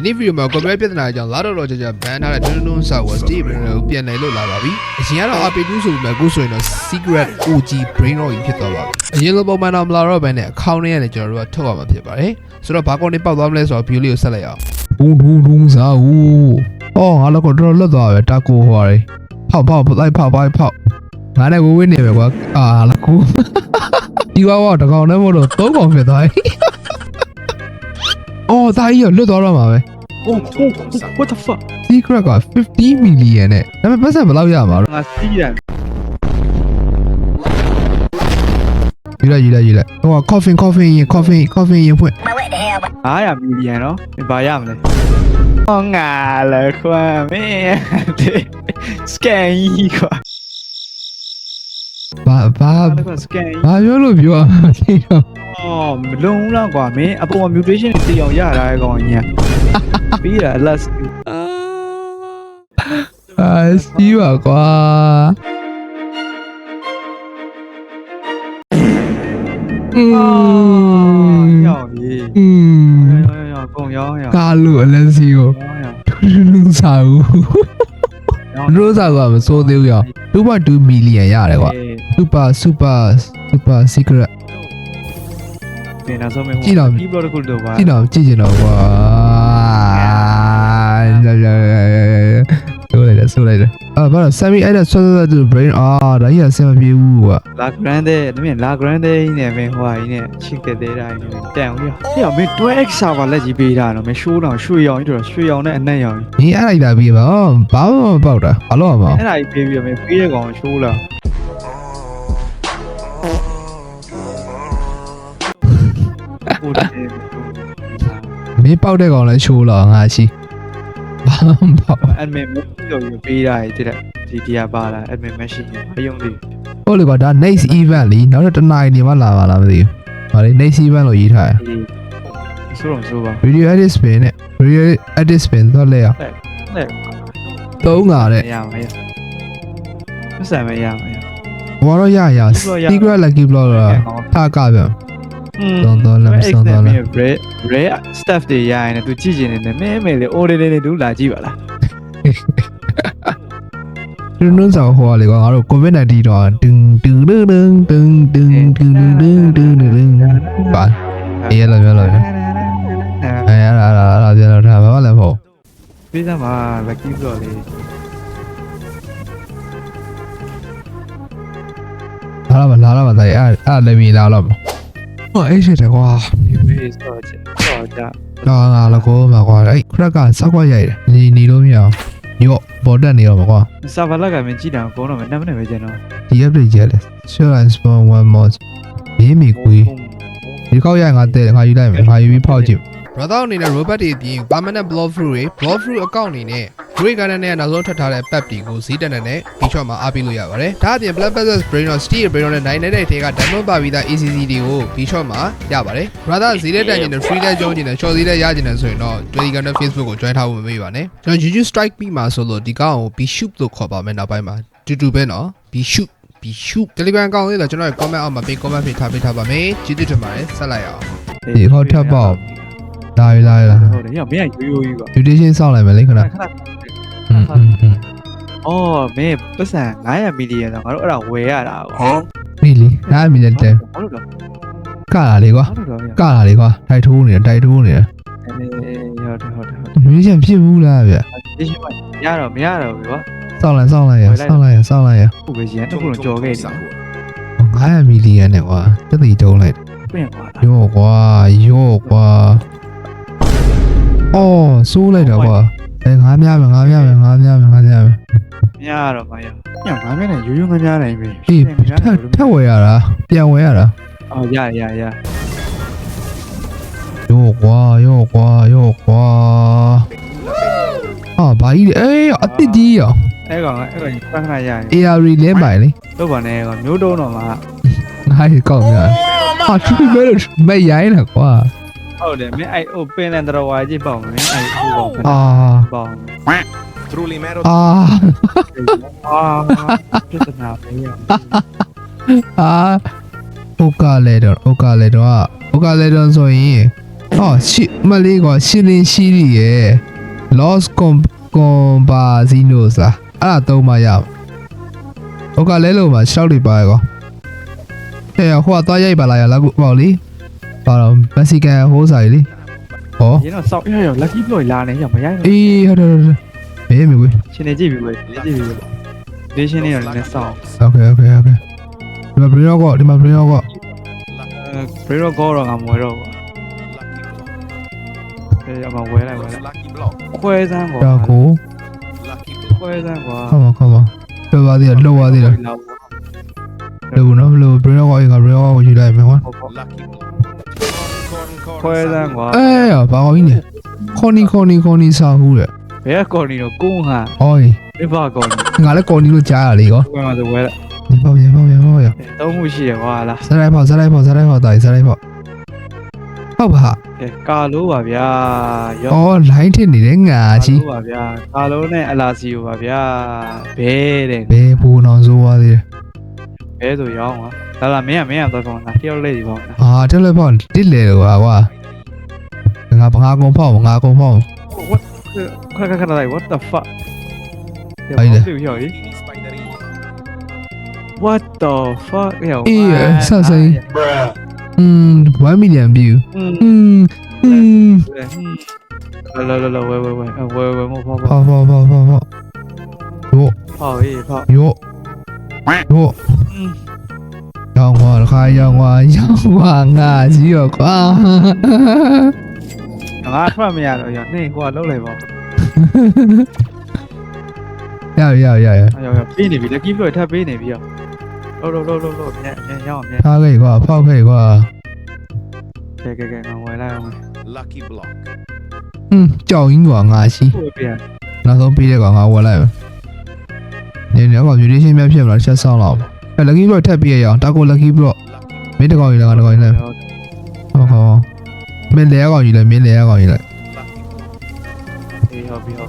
ဒီနေ့ဗီဒီယိုမှာ copyright ပြဿနာအကြောင်းလာတော့တော့ကြကြဘန်ထားတဲ့တွန်းတွန်းဆောက်ဝ Steve Brain ကိုပြန်နိုင်လို့လာပါပြီအရင်ကတော့ RP2 ဆိုပေမဲ့အခုဆိုရင်တော့ Secret OG Brain Rot ကြီးဖြစ်သွားပါပြီအရင်လိုပုံမှန်တော့မလာတော့ဘဲနဲ့အကောင့်ထဲကနေကျွန်တော်တို့ကထုတ်ရမှာဖြစ်ပါတယ်ဆိုတော့ဘာကောင်းနေပောက်သွားမလဲဆိုတော့ view လေးကိုဆက်လိုက်အောင်ဒုံဒုံဒုံစားဦးအော်ငါလည်းကတော့တော်တော်လွတ်သွားပဲတာကိုဟွာတယ်ဖောက်ဖောက်လိုက်ဖောက်ဖောက်ဖောက်ငါနဲ့ဝေးဝေးနေပဲကွာအာလာကူဒီကွာတော့တကောင်နဲ့မဟုတ်တော့သုံးကောင်ဖြစ်သွားပြီအော်ဒါကြီးရလွတ်သွားတော့မှာပဲ Oh, oh, what the fuck? secret က50 million နဲ့ဒါပေမဲ့ပတ်စံဘယ်လောက်ရမှာလဲငါစီးတယ်ယူလိုက်ယူလိုက်ယူလိုက်ဟိုက coffin coffin ရင် coffin coffin ရင်ဖွင့်900မီလီယံနော်ဘာရမလဲဟောငါလည်းခွမ်းမင်းစကန်ကြီးကွာဘာဘာအဲ့ဒါစကန်ကြီးဘာပြောလို့ပြောရမှာလဲတော့အော်မလုံးဘူးလားကွာမင်းအပေါ်မှာ mutation တွေတည်အောင်ရတာကောင်ကြီး ပြီးတာ last အာစီးပါကွာอืมยาวดิอืมยาวๆๆกုံยาวๆกาลุอเลซีโอလူစားဘူးရိုးစားကမစိုးသေးဘူးရ2.2မီလီယံရတယ်ကွာ super super super secret ဒီနောက်ဆုံးမေဟိုကီးဘလော့တစ်ခုတော့ပါကြည့်တော့ကြည့်ကျင်တော့ကွာ ဆိုလိုက်တယ်ဆိုလိုက်တယ်အာဘာလို့ semi အဲ့ဒါဆွဆွဆွ brain အာဒါကြီးအဆင်မပြေဘူးကွာလာ grande တမင်လာ grande ကြီးနဲ့မင်းဟိုဟာကြီးနဲ့ချစ်ကတဲ့တိုင်းနဲ့တန်အောင်ရဟေ့မင်း 12x server လက်ကြီးပေးတာနော်မင်း show တော့ရွှေရောင်ကြီးတော့ရွှေရောင်နဲ့အနက်ရောင်ကြီး။ဒီအဲ့လိုက်တာပြီးပါဘာမှမပေါက်တာဘာလို့အောင်မအဲ့ဒါကြီးပေးပြီးတော့မင်းပေးတဲ့ကောင် show လာဟိုတယ်မင်းပေါက်တဲ့ကောင်လဲရှိုးလာငါရှိဘာမှမ ပေါက် admin မပြောပြီးပေးတာကြီးတဲ့ဒီဒီကပါလာ admin machine ဘာယုံလေးဟုတ်လေကွာဒါ next event လीနောက်တော့တစ်နာရီနေမှလာပါလားမသိဘူး။ဟာလေ next event လို့ရေးထားတယ်ဒီဆိုတော့ဆိုပါ။ video edit spin နဲ့ video edit spin တော့လဲအောင်နဲ့သုံးတာတဲ့မရမရမဆန်မရမရဘာတော့ရရ secret lucky block တော့ထားကပြန်อืม သုံးသုံးလည်းမသုံးသုံးလည်း red red stuff တွေရရင်လည်းသူကြည့်ကျင်နေတယ်မဲမဲလေး order လေးသူလာကြည့်ပါလားတွန်းတွန်းဆောင်ဟိုကလေကွာငါတို့ covid 19တော့တင်းတင်းတင်းတင်းတင်းတင်းတင်းတင်းတင်းတင်းပါအေးရလာရလာအဲရလာလာလာပြန်တော့ဒါဘာမှလည်းမဟုတ်ပြီးသားမှာ lucky block လေးလာလာပါလာလာပါတိုင်အဲ့အဲ့လည်းပြီးလာလာပါဟော အဲ့ရှိတယ်ကွာပြီးဆော့ချက်ဆော့ကြတော့ငါလည်းကိုမှာကွာအဲ့ခရက်ကစောက်ခွက်ရိုက်တယ်နေနေလို့မရအောင်ရော့ပေါ်တက်နေရောမှာကွာစာဗလာကမင်းကြည့်တာကောင်းတော့မယ်နံပါတ်ပဲကျန်တော့ဒီ update ကျလဲ sure and spawn one more မင်းမီကွေးဒီကောက်ရငါတဲ့ငါယူလိုက်မယ်ငါယူပြီးဖောက်ကြည့် brother အနေနဲ့ robot တွေအပြင် permanent block through တွေ block through account အနေနဲ့ Grey Garden နဲ့နောက်ဆုံးထွက်ထားတဲ့ pep တွေကိုဈေးတက်တဲ့နဲ့ B-shop မှာအားပေးလို့ရပါတယ်။ဒါအပြင် Black Peppers Brain or Steel Brain နဲ့နိုင်နေတဲ့ထဲက download ပါပြီးသား ACC တွေကို B-shop မှာရပါတယ်။ brother ဈေးတက်တန်ကျင်တဲ့ free လက်ကျုံးကျင်တဲ့ short ဈေးတက်ရကျင်တဲ့ဆိုရင်တော့ Telegram နဲ့ Facebook ကို join ထားဖို့မမေ့ပါနဲ့။ကျွန်တော် YouTube Strike ပြီးမှာဆိုလို့ဒီကောင်ကို B-shoot လို့ခေါ်ပါမယ်နောက်ပိုင်းမှာတူတူပဲနော် B-shoot B-shoot Telegram အကောင့်လေးတော့ကျွန်တော်ရဲ့ comment အောက်မှာပေး comment ပေးထားပေးထားပါမယ်။ကျေးဇူးတင်ပါတယ်ဆက်လိုက်အောင်။ဒီဟောထပ်ပေါ့ လာရလာရ ဟုတ်တယ်ညမင်းရိုးရိုးကြီးပါ mutation စောင့်လိုက်မယ်လေခဏ ခဏ อืมอืมอืม အော်မင်းပတ်စံ900မီလီယံတော့ငါတို့အဲ့ဒါဝယ်ရတာကွာ นี่လေနားမီလက်တဲ ဘာလို့လဲ ကလာလေကွာ ဘာလို့လဲ ကလာလေကွာတိုက်ထိုးနေတယ်တိုက်ထိုးနေတယ် အေးဟုတ်တယ်ဟုတ်တယ်ဟုတ်တယ် မြင်းချင်ဖြစ်ဘူးလားဗျ ဒီရှိမရတော့မရတော့ဘူးကွာ စောင့်လိုက်စောင့်လိုက်ရစောင့်လိုက်ရစောင့်လိုက်ရ ခုပဲရန်တစ်ခုလုံးကြော်ခဲ့တယ် 900မီလီယံနဲ့ကွာတက်တီတုံးလိုက် ပြင်ကွာ ရော့ကွာရော့ကွာ အော်စိုးလိုက်တော့ကွာအဲငါးများမယ်ငါးများမယ်ငါးများမယ်ငါးများမယ်မရတော့မရညငါမင်းနဲ့ရိုးရိုးငများနိုင်ပြီအေးထက်ထက်ဝယ်ရတာပြန်ဝယ်ရတာအော်ရရရရော့ကွာရော့ကွာရော့ကွာအာဘာကြီးလဲအေးအစ်စ်ကြီးရောအဲ့ကောင်အဲ့ကောင်ပန်းခဏရရင် AR လဲပါလေတော့ဗာနဲ့ကောင်မျိုးတုံးတော့မှာငါ့ကောက်များဟာသူမဲလို့မဲရိုင်းတာကွာ ဟုတ်တယ်မင်းအဲ့ဟိုပင်လန်တော်ဝါကြီးပေါ့မင်းအဲ့ဟိုပေါ့အာပေါ့ True Limero အာအာပြဿနာပဲအာဥကလေတော့ဥကလေတော့ဥကလေတော့ဆိုရင်ဟောရှီမလေးကရှီလင်းရှီရီရဲ့ Lost Conversations လားအဲ့ဒါသုံးပါရအောင်ဥကလေလို့မှာရှောက်လိုက်ပါရောဟဲ့ဟိုကသွားရိုက်ပါလားလောက်ပေါ့လေ ပါတော့မက်ဆီကန်ဟိုးစာကြီးလေဟော ရင်းတော့စောက်ရရ lucky blow လာနေရမရိုက် အေးဟုတ်တယ်ဟုတ်တယ်ဘေးမီကွေး ရှင်နေကြည့်ပြီပဲနေကြည့်ပြီပဲဒေးရှင်းနေရလည်းစောက် โอเคโอเคโอเคဒီမှာဘရင်းရောကဒီမှာဘရင်းရောက ဘရီရောကောတော့ငါမွေတော့ကွာ Lucky block. အေးအမဝဲလိုက်ဝဲ Los လိုက် lucky block. ခွဲစမ်းကွာ ဒါကို Lucky block. ခွဲစမ်းကွာ ခမခမလောပါသေးတယ်လောပါသေးတယ်လောဘူးနော်လောဘရင်းရောကအေးကဘရင်းရောကကိုယူလိုက်မယ်ကွာ Lucky block. ခွဲတန်းကွာအဲဘာကောင်းကြီးနေခေါနီခေါနီခေါနီစာဟုတ်တယ်ဘယ်ကကော်နီတော့ကုန်းဟာအော်ဒီဘာကော်နီငါလည်းကော်နီလို့ကြားရလေကောဘယ်မှာသဝဲလဲ你抱别抱别抱呀！都不是我啦。再来一炮，再来一炮，再来一炮，打一再来一炮，好不好？ကာလိုပါဗျာ။အော် line ထစ်နေတဲ့ငါကြီး။ကာလိုပါဗျာ။ကာလိုနဲ့အလာစီကိုပါဗျာ။ဘဲတဲ့။ဘဲဘူနောင်ဆိုးသွားသေးတယ်။ဘဲဆိုရောင်းပါ။ လာလာမင်းကမင်းကသွားပေါင်းလားတယောက်လေးဒီပေါင်းလားအာတယောက်လေးပေါင်းတိလေကွာကွာငါငါကုံဖောက်ငါကုံဖောက် what ခါခါခါလိုက် what the fuck အဲ့ဒါပြောရည် what the fuck ရောအေးဆက်ဆိုင် mm 1 million view mm mm လာလာလာဝဲဝဲဝဲဝဲဝဲမဟုတ်ပါဘူးပေါ့ပေါ့ပေါ့ပေါ့ပေါ့ရို့ဟောရေးပေါ့ရို့ရို့ တောင်းပါတခါရောက်ပါရောက်ပါငါကြီးရောကွာငါထွက်မရတော့ရနေကိုကလှုပ်လိုက်ပါရရရရရောက်ရောက်ပေးနေပြီလက်ကီးပြောထပ်ပေးနေပြီရောက်လှုပ်လှုပ်လှုပ်လှုပ်မြန်မြန်ရောက်မြန်ထားခဲ့ကွာဖောက်ခဲ့ကွာကဲကဲကဲငါဝယ်လိုက်အောင် lucky block อืมကြောက်ရင်းကွာငါရှိဟုတ်ပြန်နောက်ဆုံးပေးတဲ့ကွာငါဝယ်လိုက်ပါနေနေကွာမြူလေးရှင်းပြဖြစ်မလားတစ်ချက်ဆောင်းလောက်ပါ အဲ lucky block ထပ်ပြီးရအောင်တာကို lucky block Lucky မင်းတကောင်ကြီးလည်းငါတကောင်ကြီးလည်းဟုတ်ဟုတ်မင်းလဲကောင်ကြီးလည်းမင်းလဲကောင်ကြီးလည်း lucky block. အေးဟုတ်ပြီဟုတ်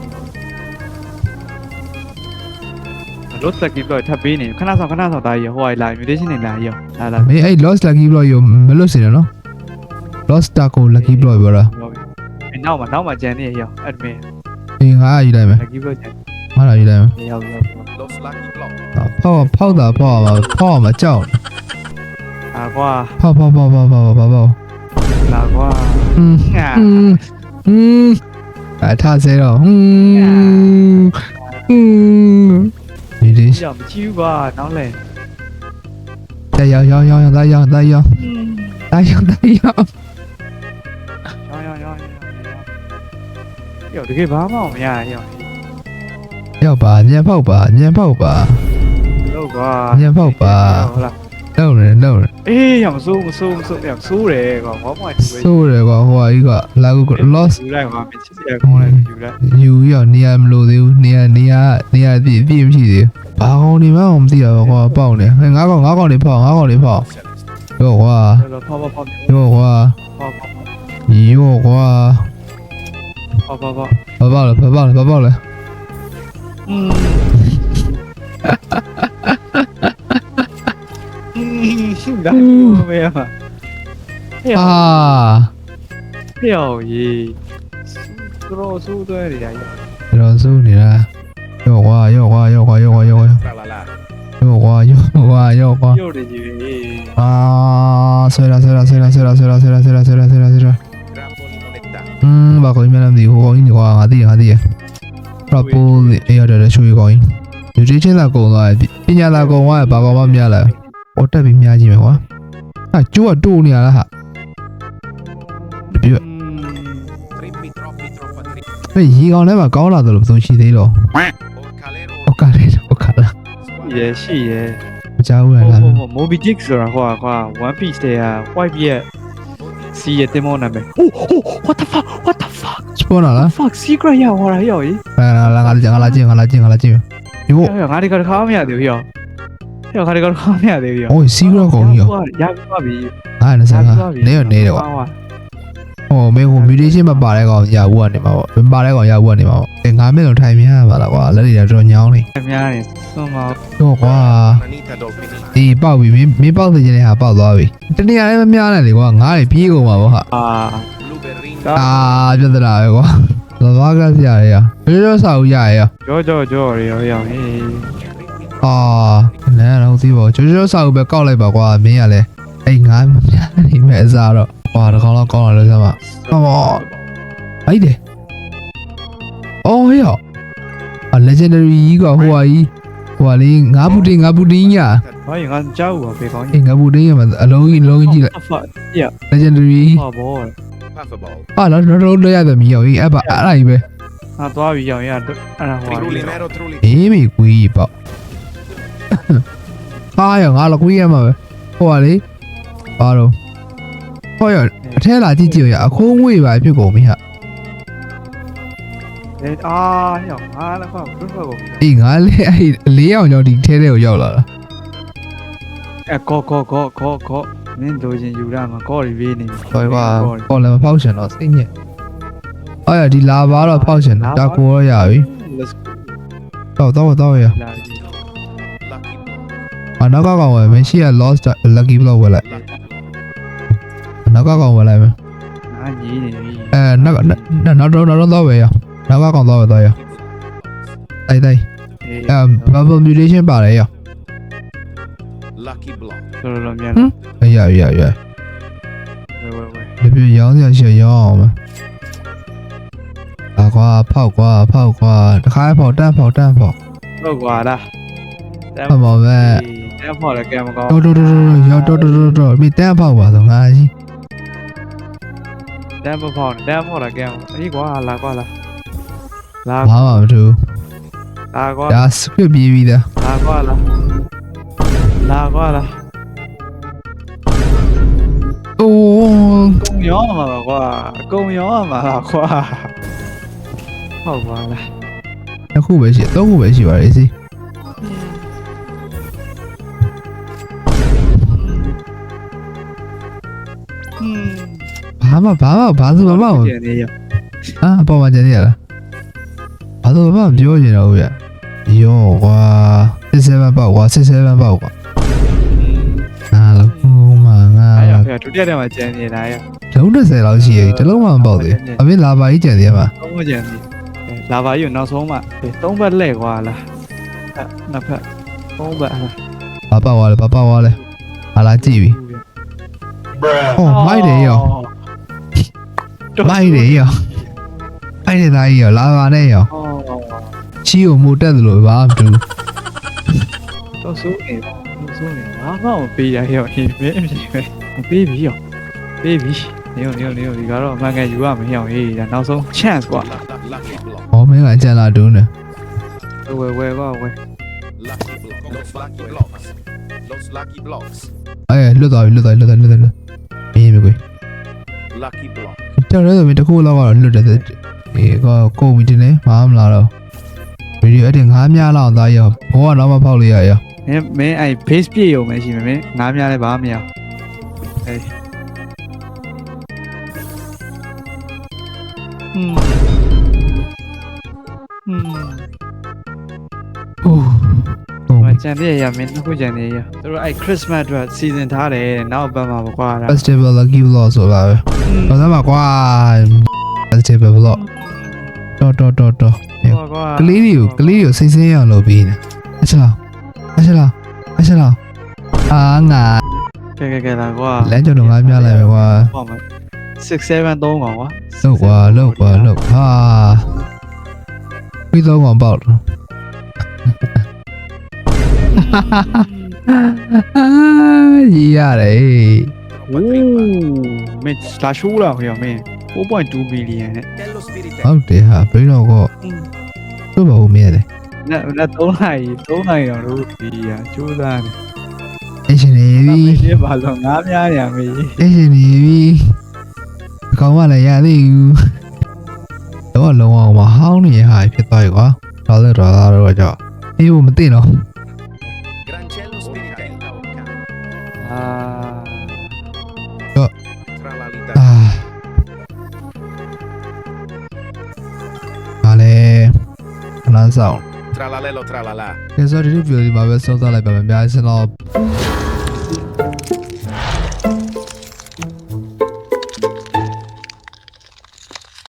လို့စက်ကီပြည့်ထပ်ပေးနေခဏဆောင်ခဏဆောင်တာရဟိုလိုက် mutation နေလာရောလာလာမင်းအဲ့ lost lucky block ရောမလွတ်စင်နော် lost taco lucky block ပြောတာအဲနောက်မှာနောက်မှာကြံနေရော admin အေးငါယူလိုက်မယ်လက်ကြီးပြည့်ကြံငါလာယူလိုက်မယ်နေရောက်ရောက် Los lucky block. ဖောက် 말아이래. 파워 파우다 파워 파워 맞죠? 나과. 파워 파워 파워 파워 파워 파워. 나과. 음. 음. 음. 아 타세요. 음. 음. 이리. 좀 치우봐 나올래. 야야야야야 나야 나야. 나야 나야. 야야야야. 야, 되게 마마오야. 야. ရောင်းရောင်းရောင်းရောတကယ်ဘာမှမရရောရောက်ပါညံဖောက်ပါညံဖောက်ပါလို့ကွာညံဖောက်ပါဟုတ်လားလုံးနေလုံးနေအေးရမစိုးမစိုးမစိုးရဆိုးတယ်ကွာဘာမှဒီပဲဆိုးတယ်ကွာဟိုဟာကြီးကလာကူ lost ယူလိုက်ပါမချစ်စရာကောင်းလိုက်ယူလိုက်ယူရောက်နေရမလို့သေးဘူးနေရနေရနေရပြည့်ပြည့်မရှိသေးဘူးဘာကောင်နေမှမသိရပါကွာပေါက်နေငါးကောင်ငါးကောင်နေဖောက်ငါးကောင်နေဖောက် Celeste. ရောကွာတော့ဖောက်ဖောက်ဖောက်ရောကွာဖောက်ဖောက်ရောကွာဖောက်ဖောက်ဖောက်ဘာပေါက်လဲဘာပေါက်လဲဘာပေါက်လဲ 음. 음, 나 궁금해요. 헤어, 아 헤어, 이. 수그러 수도야, 야, 야. 이런 소리라 여와 여와 여와 여와 여와 라라라. 여와 여와 여와 요리, 이. 아 소라 소라 소라 소라 소라 소라 소라 소라 소라 소라 Gran bolinoleta. 음 바꿔 이면 안 되고 거기 와 어디야 어디야 သိရငါသိရပရပိုးအေးရတယ်ရွှေကောင်ကြီးယူတီချင်းလာကုံသွားပညာလာကုံသွားဘာကောင်မှမရလာဟောတက်ပြီးမြားကြည့်မယ်ကွာဟာကျိုးကတိုးနေရလားဟာပြ Trippi troppi troppa trippi. ဟေးရေကောင်ထဲမှာကောင်းလာတယ်လို့ဘယ်သူရှိသေးတော့ O calero. ဟုတ်ကဲ့ဟုတ်ကဲ့လားရရှိရမကြောက်ဘူးလားဟိုဟို Moby Dick ဆိုတာဟိုကွာ One Piece တဲ့ဟာ White ရဲ့စီရဲ့တင်မောနာမည် Oh oh what the fuck what the fuck စ ပေါ်လာလား fuck secret ရောက်သွားတာရောက်ကြီးငါလာငါလာငါလာကြည့်ငါလာကြည့်ငါလာကြည့်ဒီကိုငါဒီကတခါမရသေးဘူးရောက်ရောက်ခါဒီကတခါမရသေးဘူးရောက်ဟို secret ကောင်ကြီးရောက်ရပြီပါပြီငါလည်းစားနေရနေတယ်ကွာဟိုမင်းဟို mutation မပါတဲ့ကောင်ရဘူးကနေမှာပေါ့မပါတဲ့ကောင်ရဘူးကနေမှာပေါ့အဲငါမင်းလုံးထိုင်များပါလားကွာလက်တွေတော့ညောင်းနေများနေသွန်ပါတော့ကွာဒီပေါက်ပြီမင်းမင်းပေါက်နေခြင်းနဲ့ဟာပေါက်သွားပြီတနေရာလည်းမများနဲ့လေကွာငါးတွေပြေးကုန်ပါဘောဟာအာ အာပြဿနာပဲကွာလဘာကဆရာရရိုးရိုးစာဦးရရကြောကြောကြောရရောရောဟေးအာနဲတော့သိပါချိုးချိုးစာဦးပဲကောက်လိုက်ပါကွာမင်းရလဲအဲ့ငါမများနေမဲ့အစားတော့ဟွာတကောင်တော့ကောင်းလာလို့စမ်းပါဟောအဲ့ဒီအော်ဟေ့အ legendary ကြီးကဟိုဟာကြီးဟိုဟာလေးငါးပူတင်ငါးပူတင်ညာဘာရင်ငါကြောက်ပါဖေကောင်းအေးငါးပူတင်ရမှာအလုံးကြီးအလုံးကြီးကြည့်လိုက်အဖပြ legendary ဟာဘော Puffball. ဟာတော့တော့တော့ရတဲ့မီရောအေးအဲ့ပါအဲ့ဒါကြီးပဲငါသွားပြီးရောင်ရအဲ့ဒါဟို Trullimero, trulli. အေးမေကွေးပေါ့ဟာရငါလကွေးရမှာပဲဟိုပါလေဘာတော့ဟောရအထဲလာကြည့်ကြည့်ရအခိုးငွေပါဖြစ်ကုန်ပြီဟာအဲအာရောင်ငါလည်းကွာဘ ယ်ဘက်ကိုအေးငါလေးအဲ့လေးအောင်ကြောင့်ဒီထဲထဲကိုရောက်လာတာအဲကောကောကောကောကောမင်းလိုချင်ယူရမှာကောရီပေးနေဟောကွာပေါ်လည်းမဖောက်ရှင်တော့စိတ်ညစ်ဟောရဒီလာပါတော့ဖောက်ရှင်တာကိုရောရပြီ let's တော့တော့တော့ရလာပြီ Lucky block. အနောက်ကကောင်ဝယ်မယ်ရှိရ lost lucky block ဝယ်လိုက် Lucky block. အနောက်ကကောင်ဝယ်လိုက်မယ်ငါညီးနေပြီအဲနောက်နောက်တော့နောက်တော့တော့ပဲရနောက်ကကောင်တော့ပဲတော့ရတိုက်တိုက်အေးအဲ bubble mutation ပါတယ်ရ Lucky block. လောလောမြန်အေးရရရဝဲဝဲဝဲဒီပြရောင်းစရာရှိရရောင်းအောင်မယ်အာကွာဖောက်ကွာဖောက်ကွာတခါဖောက်တန်းဖောက်တန်းဖောက်တော့ကွာလားတဖတ်ပါပဲမ်းဖော်လည်းကဲမကောင်းတော်တော်တော်တော်ရောတော်တော်တော်တော်မိတန်းဖောက်ပါတော့ငါကြီးတမ်းမဖော်တမ်းဖော်လည်းကဲမအေး ကုံရောမှာပါကွာကုံရောမှာပါကွာဟုတ်ပါလားတစ်ခုပဲရှိသုံးခုပဲရှိပါလေစီอืมဘာမှဘာမှဘာသူမှမပြန်နေရအာအပေါ်မှာကျန်နေရလားဘာသူမှမပြောချင်တော့ဘူးဗျယောကွာ67ပေါက်ကွာ67ပေါက်ကွာငါလည်းကူမငါအဲ့ရလည်းဖေဒုတိယတက်မှာကျန်နေတာရ လုံး30လောက်ရှိရည်တလုံးမှမပေါက်သေးအမင်းလာပါကြီးကြံသေးရမှာသုံးပါကြံသေးလာပါကြီးကိုနောက်ဆုံးမှသုံးဘက်လဲ့ကွာလားနှစ်ဖက်သုံးဘက်လားဘာပါွားလဲဘာပါွားလဲဟာလာကြည့်ပြီဟောမိုက်တယ်ရောမိုက်တယ်ရောအဲ့ဒီသားကြီးရောလာပါနဲ့ရောချီကိုမူတက်သလိုပါမတူတော့ဆိုးနေဆိုးနေဘာမှမပေးရရောဟင်းမင်းအမြင်ပဲပေးပြီရောပေးပြီ နေုံနေုံနေုံဒီကတော့မှန်ကန်ယူရမရောင်ရေးဒါနောက်ဆုံး chance ကွာ။အော်မင်းကကြက်လာဒုန်းတယ်ဝယ်ဝယ်ကွာဝယ် Lucky block. Los lucky blocks. Los lucky blocks. ။အဲလွတ်သွားပြီလွတ်သွားပြီလွတ်သွားပြီလွတ်သွားပြီလွတ်။အေးမကွေ Lucky block. ။တော်ရဲဆိုမင်းတစ်ခုလောက်ကတော့လွတ်တယ်။အေးကောကုန်ပြီတင်လဲမမလာတော့။ဗီဒီယိုအတင်ငါးများလောက်သားရဘောကတော့မဖောက်လို့ရရ။မင်းမင်းအဲ့ base ပြည့်ရုံပဲရှိမယ်မင်းငားများလည်းဘာမှမရဘူးအေး ဟွန်းဟွန်းအိုးကုန်မပြီကြံတဲ့ရမင်းနှစ်ခုကြံနေရသူတို့အဲ့ Christmas အတွက်စီစဉ်ထားတယ်နောက်ဘက်မှာပေါ့ကွာဒါ festival lucky vlog ဆိုတာပဲဘာသာမှာကွာ festival vlog တော်တော်တော်တော်ကွာကွာကလေးတွေကိုကလေးတွေကိုစိတ်ဆင်းရအောင်လုပ်ပြီးနေအချလာအချလာအချလာအာငါကဲကဲကဲလာကွာလမ်းကြော်တော့ငါများလိုက်ပဲကွာဟောမှာ6 7 3ကောင်ကွာလောက်ကွာလောက်ကွာလောက်ဟာပြီးတော့ကောင်ပေါက်တော့အာရီရတယ်โอ้မင်းလာရှိုးလာဟေ့မင်း4.2 billion နဲ့ Tello spirit. ဟုတ်တယ်ဟာဘိန်းတော့ကောတို့ပါဦးမြဲတယ်နဲ့နဲ့3နိုင်3နိုင်တော့တို့ဒီရကျိုးသားနေအရှင်နေပြီဒီဘာလို့ငားများရမေးအရှင်နေပြီအ ကောင်ကလည်းရသေးဘူးတော့လုံးအောင်မဟောင်းနေရဟာဖြစ်သွားပြီကွာတော်လဲတော်သားတော့ကြောက်အေးဘမသိတော့ Grancello spiritello. အာ Tra la lita. အာဟာလေခဏဆောင် Tra la lelo tra la la. ကဲဆိုဒီဗီဒီယိုဒီမှာပဲဆုံးသတ်လိုက်ပါမယ်အများကြီးစတော့